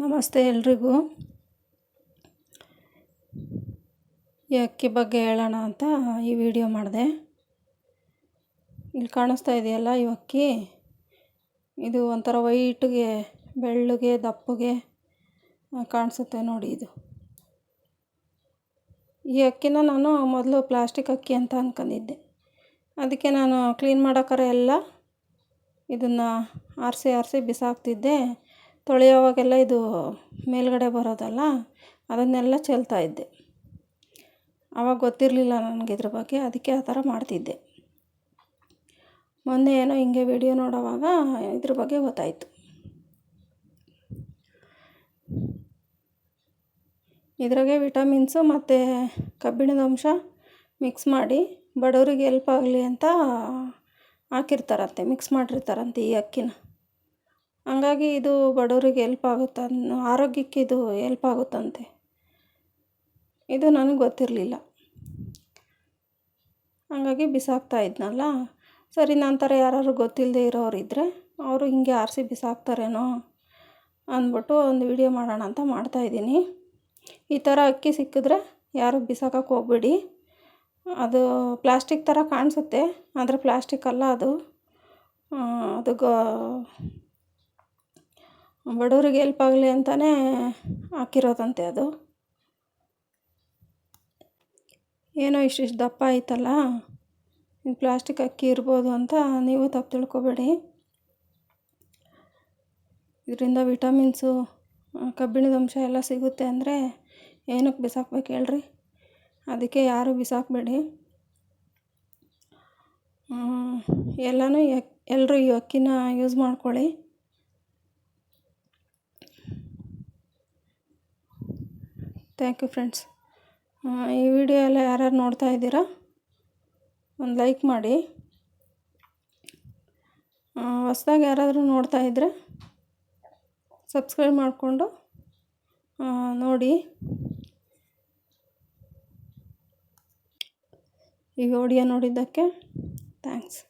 ನಮಸ್ತೆ ಎಲ್ರಿಗೂ. ಈ ಅಕ್ಕಿ ಬಗ್ಗೆ ಹೇಳೋಣ ಅಂತ ಈ ವಿಡಿಯೋ ಮಾಡಿದೆ. ಇಲ್ಲಿ ಕಾಣಿಸ್ತಾ ಇದೆಯಲ್ಲ ಈ ಅಕ್ಕಿ? ಇದು ಒಂಥರ ವೈಟ್ಗೆ, ಬೆಳ್ಳಗೆ, ದಪ್ಪಗೆ ಕಾಣಿಸುತ್ತೆ ನೋಡಿ ಇದು. ಈ ಅಕ್ಕಿನ ನಾನು ಮೊದಲು ಪ್ಲಾಸ್ಟಿಕ್ ಅಕ್ಕಿ ಅಂತ ಅಂದ್ಕೊಂಡಿದ್ದೆ ಅದಕ್ಕೆ ನಾನು ಕ್ಲೀನ್ ಮಾಡೋಕ್ಕಾರೆ ಎಲ್ಲ ಇದನ್ನು ಆರಿಸಿ ಆರಿಸಿ ಬಿಸಾಕ್ತಿದ್ದೆ. ತೊಳೆಯೋವಾಗೆಲ್ಲ ಇದು ಮೇಲುಗಡೆ ಬರೋದಲ್ಲ, ಅದನ್ನೆಲ್ಲ ಚೆಲ್ತಾಯಿದ್ದೆ ಆವಾಗ ಗೊತ್ತಿರಲಿಲ್ಲ ನನಗೆ ಇದ್ರ ಬಗ್ಗೆ, ಅದಕ್ಕೆ ಆ ಥರ ಮಾಡ್ತಿದ್ದೆ. ಮೊನ್ನೆ ಏನೋ ಹಿಂಗೆ ವಿಡಿಯೋ ನೋಡೋವಾಗ ಇದ್ರ ಬಗ್ಗೆ ಗೊತ್ತಾಯಿತು. ಇದ್ರಾಗೆ ವಿಟಮಿನ್ಸು ಮತ್ತು ಕಬ್ಬಿಣದ ಅಂಶ ಮಿಕ್ಸ್ ಮಾಡಿ ಬಡವರಿಗೆ ಎಲ್ಪ್ ಆಗಲಿ ಅಂತ ಹಾಕಿರ್ತಾರಂತೆ, ಮಿಕ್ಸ್ ಮಾಡಿರ್ತಾರಂತೆ ಈ ಅಕ್ಕಿನ. ಹಂಗಾಗಿ ಇದು ಬಡವರಿಗೆ ಎಲ್ಪ್ ಆಗುತ್ತೆ ಆರೋಗ್ಯಕ್ಕೆ ಇದು ಎಲ್ಪ್ ಆಗುತ್ತಂತೆ. ಇದು ನನಗೆ ಗೊತ್ತಿರಲಿಲ್ಲ. ಹಂಗಾಗಿ ಬಿಸಾಕ್ತಾ ಇದ್ನಲ್ಲ. ಸರಿ ನಂತರ ಯಾರಾದ್ರು ಗೊತ್ತಿಲ್ಲದೆ ಇರೋರು ಇದ್ದರೆ ಅವರು ಹಿಂಗೆ ಆರಿಸಿ ಬಿಸಾಕ್ತಾರೇನೋ ಅಂದ್ಬಿಟ್ಟು ಒಂದು ವಿಡಿಯೋ ಮಾಡೋಣ ಅಂತ ಮಾಡ್ತಾಯಿದ್ದೀನಿ ಈ ಥರ ಅಕ್ಕಿ ಸಿಕ್ಕಿದ್ರೆ ಯಾರು ಬಿಸಾಕೋಕೆ ಹೋಗ್ಬೇಡಿ. ಅದು ಪ್ಲಾಸ್ಟಿಕ್ ಥರ ಕಾಣಿಸುತ್ತೆ, ಆದರೆ ಪ್ಲಾಸ್ಟಿಕ್ ಅಲ್ಲ ಅದು. ಅದು ಗೋ ಬಡವ್ರಿಗೆ ಎಲ್ಪ್ ಆಗಲಿ ಅಂತಲೇ ಹಾಕಿರೋದಂತೆ ಅದು. ಏನೋ ಇಷ್ಟಿಷ್ಟು ದಪ್ಪ ಆಯ್ತಲ್ಲ ಪ್ಲಾಸ್ಟಿಕ್ ಅಕ್ಕಿ ಇರ್ಬೋದು ಅಂತ ನೀವು ತಪ್ಪು ತಿಳ್ಕೊಬೇಡಿ. ಇದರಿಂದ ವಿಟಮಿನ್ಸು ಕಬ್ಬಿಣದ ಅಂಶ ಎಲ್ಲ ಸಿಗುತ್ತೆ ಅಂದರೆ ಏನಕ್ಕೆ ಬಿಸಾಕ್ಬೇಕು ಹೇಳ್ರಿ? ಅದಕ್ಕೆ ಯಾರೂ ಬಿಸಾಕಬೇಡಿ. ಎಲ್ಲನೂ ಎಲ್ಲರೂ ಈ ಅಕ್ಕಿನ ಯೂಸ್ ಮಾಡ್ಕೊಳ್ಳಿ. ಥ್ಯಾಂಕ್ ಯು ಫ್ರೆಂಡ್ಸ್ ಈ ವಿಡಿಯೋ ಎಲ್ಲ ಯಾರ್ಯಾರು ನೋಡ್ತಾ ಇದ್ದೀರಾ, ಒಂದು ಲೈಕ್ ಮಾಡಿ. ಹೊಸ್ದಾಗಿ ಯಾರಾದರೂ ನೋಡ್ತಾ ಇದ್ದರೆ ಸಬ್ಸ್ಕ್ರೈಬ್ ಮಾಡಿಕೊಂಡು ನೋಡಿ. ಈ ವಿಡಿಯೋ ನೋಡಿದ್ದಕ್ಕೆ ಥ್ಯಾಂಕ್ಸ್